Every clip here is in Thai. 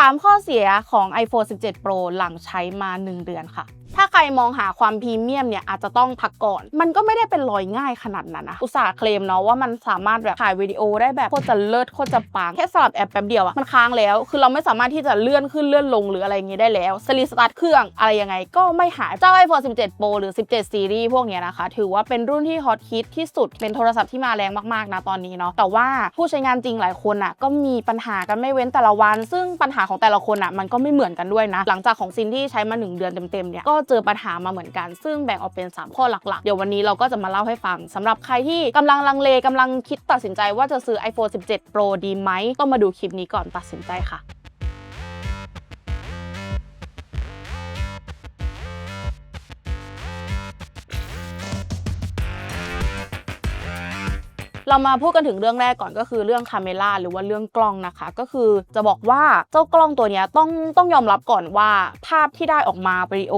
3 ข้อเสียของ iPhone 17 Pro หลังใช้มา 1 เดือนค่ะ ถ้าใครมองหาความพรีเมียมเนี่ยอาจจะต้องพักก่อน มันก็ไม่ได้เป็นรอยง่ายขนาดนั้นนะ อุตส่าห์เคลมเนาะว่ามันสามารถแบบถ่ายวิดีโอได้แบบโคตรจะเลิศโคตรจะปัง แค่สลับแอปแป๊บเดียวอะมันค้างแล้ว คือเราไม่สามารถที่จะเลื่อนขึ้นเลื่อนลงหรืออะไรอย่างงี้ได้แล้วสรีสตาร์ทเครื่องอะไรยังไงก็ไม่หายเจ้า iPhone 17 Pro หรือ 17 Series พวกเนี้ยนะคะ ถือว่าเป็นรุ่นที่ฮอตฮิตที่สุดเป็นโทรศัพท์ที่มาแรงมากๆนะตอนนี้เนาะแต่ว่าผู้ใช้งานจริงหลายคนอะก็มีปัญหากันไม่เว้นแต่ละวัน ซึ่งปัญหาของแต่ละคนอะมันก็ไม่เหมือนกันด้วยนะหลังจากของซินที่ใช้มา 1 เดือนเต็มๆเนี่ยก็เจอปัญหามาเหมือนกัน ซึ่งแบ่งออกเป็น 3 ข้อหลักๆ เดี๋ยววันนี้เราก็จะมาเล่าให้ฟังสำหรับใครที่กำลังลังเลกำลังคิดตัดสินใจว่าจะซื้อ iPhone 17 Pro ดีไหมต้องมาดูคลิปนี้ก่อนตัดสินใจค่ะ เรามาพูดกันถึงเรื่องแรกก่อนก็คือเรื่องคาเมล่าหรือว่าเรื่องกล้องนะคะ ก็คือจะบอกว่าเจ้ากล้องตัวนี้ต้องต้องยอมรับก่อนว่าภาพที่ได้ออกมาวิดีโอ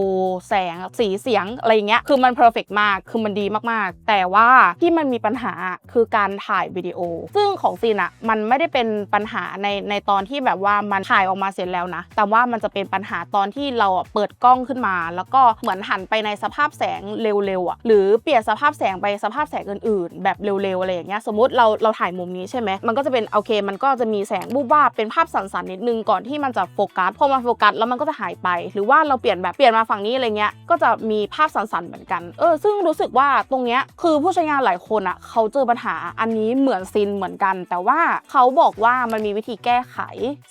แสงสีเสียงอะไรเงี้ยคือมันเพอร์เฟกมากคือมันดีมากๆ แต่ว่าที่มันมีปัญหาคือการถ่ายวิดีโอ ซึ่งของซีนอะมันไม่ได้เป็นปัญหาในในตอนที่แบบว่ามันถ่ายออกมาเสร็จแล้วนะ แต่ว่ามันจะเป็นปัญหาตอนที่เราเปิดกล้องขึ้นมา แล้วก็เหมือนหันไปในสภาพแสงเร็วๆอะหรือเปลี่ยนสภาพแสงไปสภาพแสงอื่นๆ แบบเร็วๆอะไรอย่างเงี้ยสมมติเราเราถ่ายมุมนี้ใช่ไหมมันก็จะเป็นโอเค มันก็จะมีแสงบูบวาบเป็นภาพสันๆนิดนึงก่อนที่มันจะโฟกัสพอมันโฟกัสแล้วมันก็จะหายไป หรือว่าเราเปลี่ยนแบบเปลี่ยนมาฝั่งนี้อะไรเงี้ยก็จะมีภาพสันๆเหมือนกันเออซึ่งรู้สึกว่าตรงเนี้ยคือผู้ใช้งานหลายคนอะเขาเจอปัญหาอันนี้เหมือนซินเหมือนกัน แต่ว่าเขาบอกว่ามันมีวิธีแก้ไข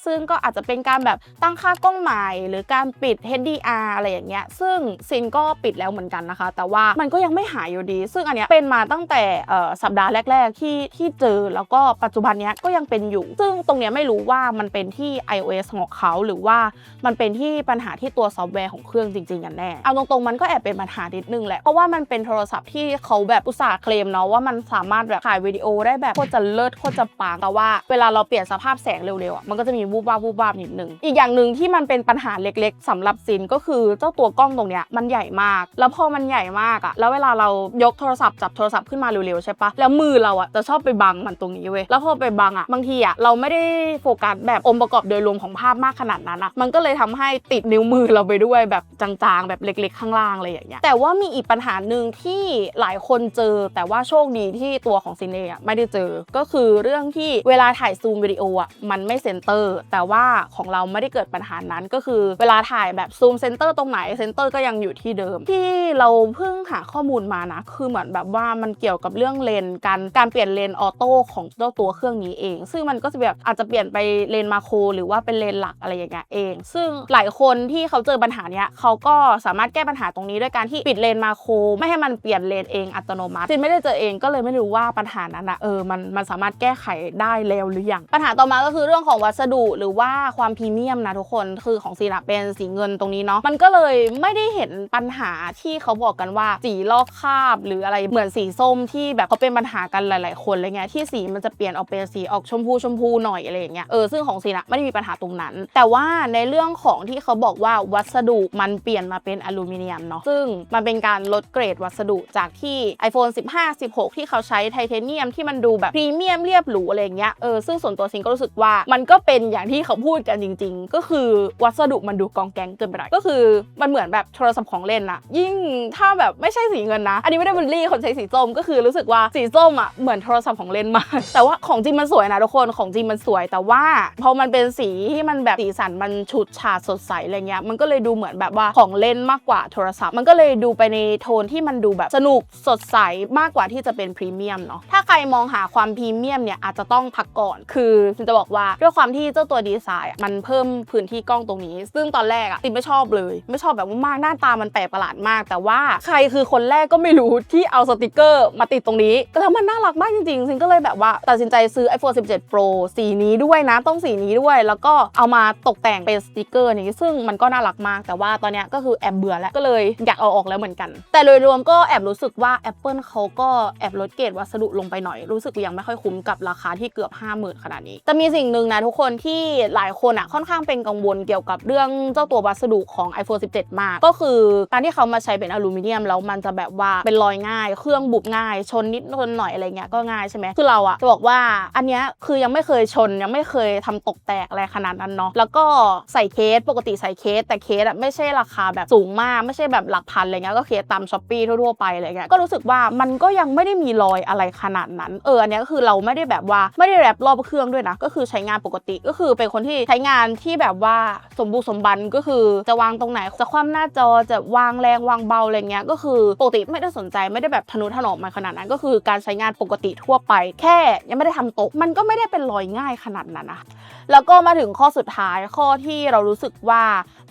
ซึ่งก็อาจจะเป็นการแบบตั้งค่ากล้องใหม่หรือการปิด HDR อะไรอย่างเงี้ยซึ่งซินก็ปิดแล้วเหมือนกันนะคะ แต่ว่ามันก็ยังไม่หายอยู่ดี ซึ่งอันเนี้ยเป็นมาตั้งแต่สัปดาห์แรกที่ที่เจอแล้วก็ปัจจุบันนี้ก็ยังเป็นอยู่ ซึ่งตรงนี้ไม่รู้ว่ามันเป็นที่ iOS ของเขาหรือว่ามันเป็นที่ปัญหาที่ตัวซอฟต์แวร์ของเครื่องจริงๆกันแน่ เอาตรงๆมันก็แอบเป็นปัญหานิดนึงแหละ เพราะว่ามันเป็นโทรศัพท์ที่เขาแบบอุตส่าห์เคลมเนาะว่ามันสามารถแบบถ่ายวิดีโอได้แบบโคตรจะเลิศโคตรจะปังแต่ว่าเวลาเราเปลี่ยนสภาพแสงเร็วๆอะมันก็จะมีวูบวาบวูบวาบนิดนึง อีกอย่างหนึ่งที่มันเป็นปัญหาเล็กๆสำหรับซินก็คือเจ้าตัวกล้องตรงเนี้ยมันใหญ่มาก แล้วพอมันใหญ่มากอะแล้วเวลาเรายกโทรศัพท์จับโทรศัพท์ขึ้นมาเร็วๆใช่ปะแล้วมือเราอะจะชอบไปบังมันตรงนี้เว้ยแล้วพอไปบังอะบางทีอะเราไม่ได้โฟกัสแบบองค์ประกอบโดยรวมของภาพมากขนาดนั้นอะมันก็เลยทำให้ติดนิ้วมือเราไปด้วยแบบจางๆ แบบเล็ก ๆ ข้างล่างอะไรอย่างเงี้ยแต่ว่ามีอีกปัญหาหนึ่งที่หลายคนเจอ แต่ว่าโชคดีที่ตัวของซินเองอะไม่ได้เจอก็คือเรื่องที่เวลาถ่ายซูมวิดีโออะมันไม่เซนเตอร์ แต่ว่าของเราไม่ได้เกิดปัญหานั้นก็คือ เวลาถ่ายแบบซูมเซนเตอร์ตรงไหนเซนเตอร์ก็ยังอยู่ที่เดิม ที่เราเพิ่งหาข้อมูลมานะคือเหมือนแบบว่ามันเกี่ยวกับเรื่องเลนส์การการเปลี่ยนเลนออโต้ของเจ้าตัวเครื่องนี้เอง ซึ่งมันก็จะแบบอาจจะเปลี่ยนไปเลนมาโครหรือว่าเป็นเลนหลักอะไรอย่างเงี้ยเอง ซึ่งหลายคนที่เขาเจอปัญหาเนี้ยเขาก็สามารถแก้ปัญหาตรงนี้ด้วยการที่ปิดเลนมาโครไม่ให้มันเปลี่ยนเลนเองอัตโนมัติซินไม่ได้เจอเองก็เลยไม่รู้ว่าปัญหานั้นอะเออมันมันสามารถแก้ไขได้แล้วหรือยังปัญหาต่อมาก็คือเรื่องของวัสดุหรือว่าความพรีเมียมนะทุกคนคือของซีนะเป็นสีเงินตรงนี้เนาะมันก็เลยไม่ได้เห็นปัญหาที่เขาบอกกันว่าสีลอกคราบหรืออะไรเหมือนสีส้มที่แบบเขาเป็นปัญหากันหลลาย ๆ คนอะไรเงี้ยที่สีมันจะเปลี่ยนออกเป็นสีออกชมพูชมพูหน่อยอะไรอย่างเงี้ยเออซึ่งของซีนะไม่ได้มีปัญหาตรงนั้น แต่ว่าในเรื่องของที่เขาบอกว่าวัสดุมันเปลี่ยนมาเป็นอลูมิเนียมเนาะซึ่งมันเป็นการลดเกรดวัสดุจากที่ iPhone 15 16 ที่เขาใช้ไทเทเนียมที่มันดูแบบพรีเมียมเรียบหรูอะไรเงี้ยเออซึ่งส่วนตัวซิงก็รู้สึกว่ามันก็เป็นอย่างที่เขาพูดกันจริง ๆ ก็คือวัสดุมันดูกองแกงเกินไปหน่อยก็คือมันเหมือนแบบโทรศัพท์ของเล่นอะยิ่งถ้าแบบไม่ใช่สีเงินนะ อันนี้ไม่ได้บูลลี่คนใช้สีส้มก็คือรู้สึกว่าสีส้มอะเหมือนโทรศัพท์ของเล่นมาก แต่ว่าของจริงมันสวยนะทุกคนของจริงมันสวย แต่ว่าพอมันเป็นสีที่มันแบบสีสันมันฉูดฉาดสดใสอะไรเงี้ยมันก็เลยดูเหมือนแบบว่าของเล่นมากกว่าโทรศัพท์ มันก็เลยดูไปในโทนที่มันดูแบบสนุกสดใสมากกว่าที่จะเป็นพรีเมียมเนาะถ้าใครมองหาความพรีเมียมเนี่ยอาจจะต้องพักก่อน คือจะบอกว่าด้วยความที่เจ้าตัวดีไซน์มันเพิ่มพื้นที่กล้องตรงนี้ ซึ่งตอนแรกอะติมไม่ชอบเลย ไม่ชอบแบบว่ามากหน้าตามันแปลกประหลาดมาก แต่ว่าใครคือคนแรกก็ไม่รู้ที่เอาสติกเกอร์มาติดตรงนี้แล้วมันน่ารักมากจริงๆซิงก็เลยแบบว่าตัดสินใจซื้อ iPhone 17 Pro สีนี้ด้วยนะต้องสีนี้ด้วย แล้วก็เอามาตกแต่งเป็นสติกเกอร์นี้ซึ่งมันก็น่ารักมากแต่ว่าตอนนี้ก็คือแอบเบื่อแล้วก็เลยอยากเอาออกแล้วเหมือนกัน แต่โดยรวมก็แอบรู้สึกว่า Apple เขาก็แอบลดเกรดวัสดุลงไปหน่อยรู้สึกยังไม่ค่อยคุ้มกับราคาที่เกือบ 50,000 ขนาดนี้ แต่มีสิ่งหนึ่งนะทุกคนที่หลายคนอะค่อนข้างเป็นกังวลเกี่ยวกับเรื่องเจ้าตัววัสดุของ iPhone 17 มาก ก็คือการที่เขามาใช้เป็นอลูมิเนียมแล้วมันจะแบบว่าเป็นรอยง่าย เครื่องบุบง่าย ชนนิดชนหน่อยอะไรเงี้ยก็ง่ายใช่ไหมคือเราอะจะบอกว่าอันเนี้ยคือยังไม่เคยชนยังไม่เคยทำตกแตกอะไรขนาดนั้นเนาะแล้วก็ใส่เคสปกติใส่เคส แต่เคสอะไม่ใช่ราคาแบบสูงมากไม่ใช่แบบหลักพันอะไรเงี้ยก็เคสตามช้อปปี้ทั่วๆไปอะไรเงี้ยก็รู้สึกว่ามันก็ยังไม่ได้มีรอยอะไรขนาดนั้นเอออันเนี้ยก็คือเราไม่ได้แบบว่าไม่ได้แรปรอบเครื่องด้วยนะก็คือใช้งานปกติก็คือเป็นคนที่ใช้งานที่แบบว่าสมบูรณ์สมบันก็คือจะวางตรงไหนจะคว่ำหน้าจอจะวางแรงวางเบาอะไรเงี้ยก็คือปกติไม่ได้สนใจไม่ได้แบบทนุถนอมมันขนาดนั้นก็คือการใช้งานปกติทั่วไป แค่ยังไม่ได้ทำตก มันก็ไม่ได้เป็นรอยง่ายขนาดนั้นนะแล้วก็มาถึงข้อสุดท้ายข้อที่เรารู้สึกว่า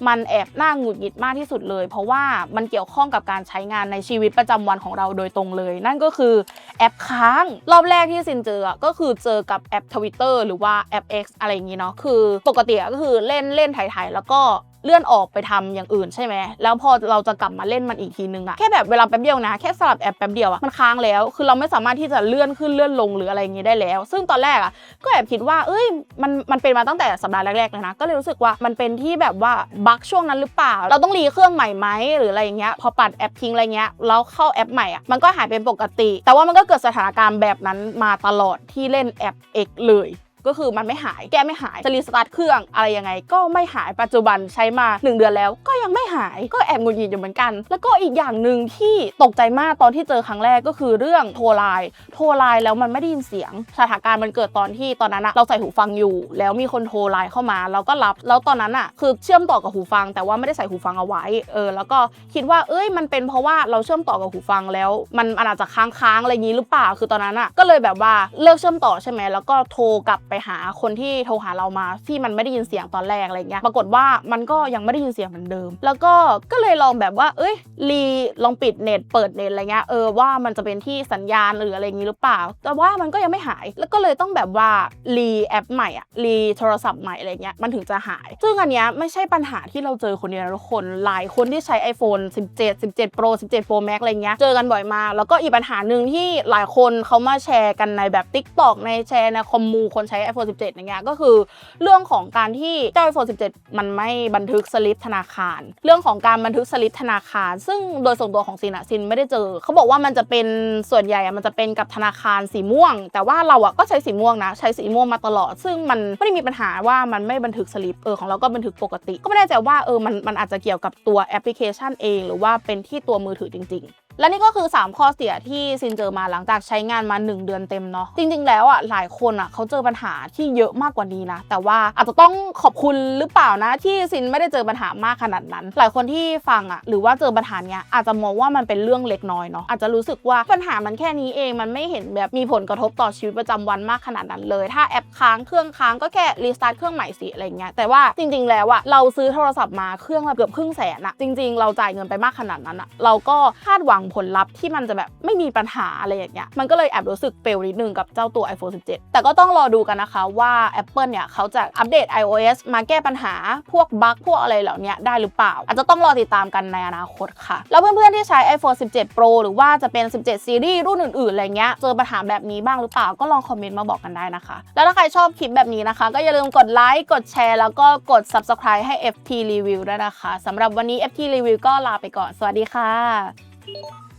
มันแอบน่าหงุดหงิดมากที่สุดเลย เพราะว่ามันเกี่ยวข้องกับการใช้งานในชีวิตประจำวันของเราโดยตรงเลย นั่นก็คือแอปค้าง รอบแรกที่ซินเจออะก็คือเจอกับแอป Twitter หรือว่าแอป X อะไรอย่างงี้เนาะคือ ปกติก็คือเล่นเล่นถ่ายๆแล้วก็ เลื่อนออกไปทำอย่างอื่นใช่ไหมแล้วพอเราจะกลับมาเล่นมันอีกทีนึงอะแค่แบบเวลาแป๊บเดียวนะ แค่สลับแอปแป๊บเดียวอะมันค้างแล้ว คือเราไม่สามารถที่จะเลื่อนขึ้นเลื่อนลงหรืออะไรอย่างงี้ได้แล้ว ซึ่งตอนแรกอะก็แอบคิดว่า เอ้ยมันมันเป็นมาตั้งแต่สัปดาห์แรกๆเลยนะก็เลยรู้สึกว่ามันเป็นที่แบบว่าบั๊กช่วงนั้นหรือเปล่า เราต้องรีเครื่องใหม่ไหมหรืออะไรอย่างเงี้ยพอปัดแอปทิ้งอะไรเงี้ยแล้วเข้าแอปใหม่อะมันก็หายเป็นปกติ แต่ว่ามันก็เกิดสถานการณ์แบบนั้นมาตลอดที่เล่นแอป X เลย ก็คือมันไม่หายแก้ไม่หายจะรีสตาร์ทเครื่องอะไรยังไง ก็ไม่หายปัจจุบันใช้มา 1 เดือนแล้ว ก็ยังไม่หายก็แอบงุดหงิดอยู่เหมือนกัน แล้วก็อีกอย่างหนึ่งที่ตกใจมากตอนที่เจอครั้งแรกก็คือเรื่องโทรไลน์โทรไลน์แล้วมันไม่ได้ยินเสียงสถานการณ์มันเกิดตอนที่ตอนนั้นอะเราใส่หูฟังอยู่ แล้วมีคนโทรไลน์เข้ามาเราก็รับ แล้วตอนนั้นอะคือเชื่อมต่อกับหูฟัง แต่ว่าไม่ได้ใส่หูฟังเอาไว้เออแล้วก็คิดว่าเอ้ยมันเป็นเพราะว่าเราเชื่อมต่อกับหูฟังแล้ว มันอาจจะค้างๆอะไรอย่างนี้หรือเปล่าคือตอนนั้นอะก็เลยแบบว่าเลิกเชื่อมต่อใช่ไหมแล้วก็โทรกับไปหาคนที่โทรหาเรามาที่มันไม่ได้ยินเสียงตอนแรกอะไรเงี้ยปรากฏว่ามันก็ยังไม่ได้ยินเสียงเหมือนเดิม แล้วก็ก็เลยลองแบบว่า เอ้ยรีลองปิดเน็ตเปิดเน็ตอะไรเงี้ยเออว่ามันจะเป็นที่สัญญาณหรืออะไรอย่างนี้หรือเปล่า แต่ว่ามันก็ยังไม่หาย แล้วก็เลยต้องแบบว่ารีแอปใหม่อะรีโทรศัพท์ใหม่อะไรเงี้ยมันถึงจะหาย ซึ่งอันเนี้ยไม่ใช่ปัญหาที่เราเจอคนเดียวทุกคนหลายคนที่ใช้ iPhone 17 17 Pro 17 Pro Max อะไรเงี้ยเจอกันบ่อยมากแล้วก็อีกปัญหาหนึ่งที่หลายคนเขามาแชร์กันในแบบ TikTok ในแชร์ในคอมมูคนใช้ iPhone 17อย่างเงี้ยก็คือ เรื่องของการที่เจ้า iPhone 17 มันไม่บันทึกสลิปธนาคาร เรื่องของการบันทึกสลิปธนาคาร ซึ่งโดยส่วนตัวของซินอะซินไม่ได้เจอ เขาบอกว่ามันจะเป็นส่วนใหญ่อะมันจะเป็นกับธนาคารสีม่วง แต่ว่าเราอะก็ใช้สีม่วงนะใช้สีม่วงมาตลอด ซึ่งมันไม่ได้มีปัญหาว่ามันไม่บันทึกสลิปเออของเราก็บันทึกปกติ ก็ไม่แน่ใจว่าเออมันมันอาจจะเกี่ยวกับตัวแอปพลิเคชันเอง หรือว่าเป็นที่ตัวมือถือจริง ๆ และนี่ก็คือ 3 ข้อเสียที่ซินเจอมาหลังจากใช้งานมา 1 เดือนเต็มเนาะจริง ๆ แล้วอะหลายคนอะเขาเจอปัญหาที่เยอะมากกว่านี้นะแต่ว่าอาจจะต้องขอบคุณหรือเปล่านะที่ซินไม่ได้เจอปัญหามากขนาดนั้น หลายคนที่ฟังอะหรือว่าเจอปัญหาเนี้ยอาจจะมองว่ามันเป็นเรื่องเล็กน้อยเนาะอาจจะรู้สึกว่าปัญหามันแค่นี้เองมันไม่เห็นแบบมีผลกระทบต่อชีวิตประจำวันมากขนาดนั้นเลย ถ้าแอปค้างเครื่องค้างก็แค่รีสตาร์ทเครื่องใหม่สิอะไรเงี้ยแต่ว่าจริง ๆ แล้วอะเราซื้อโทรศัพท์มาเครื่องละเกือบครึ่งแสนอะจริง ๆ เราจ่ายเงินไปมากขนาดนั้นอะเราก็คาดหวังผลลัพธ์ที่มันจะแบบไม่มีปัญหาอะไรอย่างเงี้ยมันก็เลยแอบรู้สึกเฟลนิดนึงกับเจ้าตัว iPhone 17 แต่ก็ต้องรอดูกันนะคะว่า Apple เนี่ยเขาจะอัปเดต iOS มาแก้ปัญหาพวกบั๊กพวกอะไรเหล่านี้ได้หรือเปล่า อาจจะต้องรอติดตามกันในอนาคตค่ะ แล้วเพื่อนๆที่ใช้ iPhone 17 Pro หรือว่าจะเป็น 17 Series รุ่นอื่นๆอะไรเงี้ยเจอปัญหาแบบนี้บ้างหรือเปล่าก็ลองคอมเมนต์มาบอกกันได้นะคะ แล้วถ้าใครชอบคลิปแบบนี้นะคะ ก็อย่าลืมกดไลค์กดแชร์แล้วก็กด Subscribe ให้ FT Review ด้วยนะคะสำหรับวันนี้ FT Review ก็ลาไปก่อนสวัสดีค่ะ Thank you.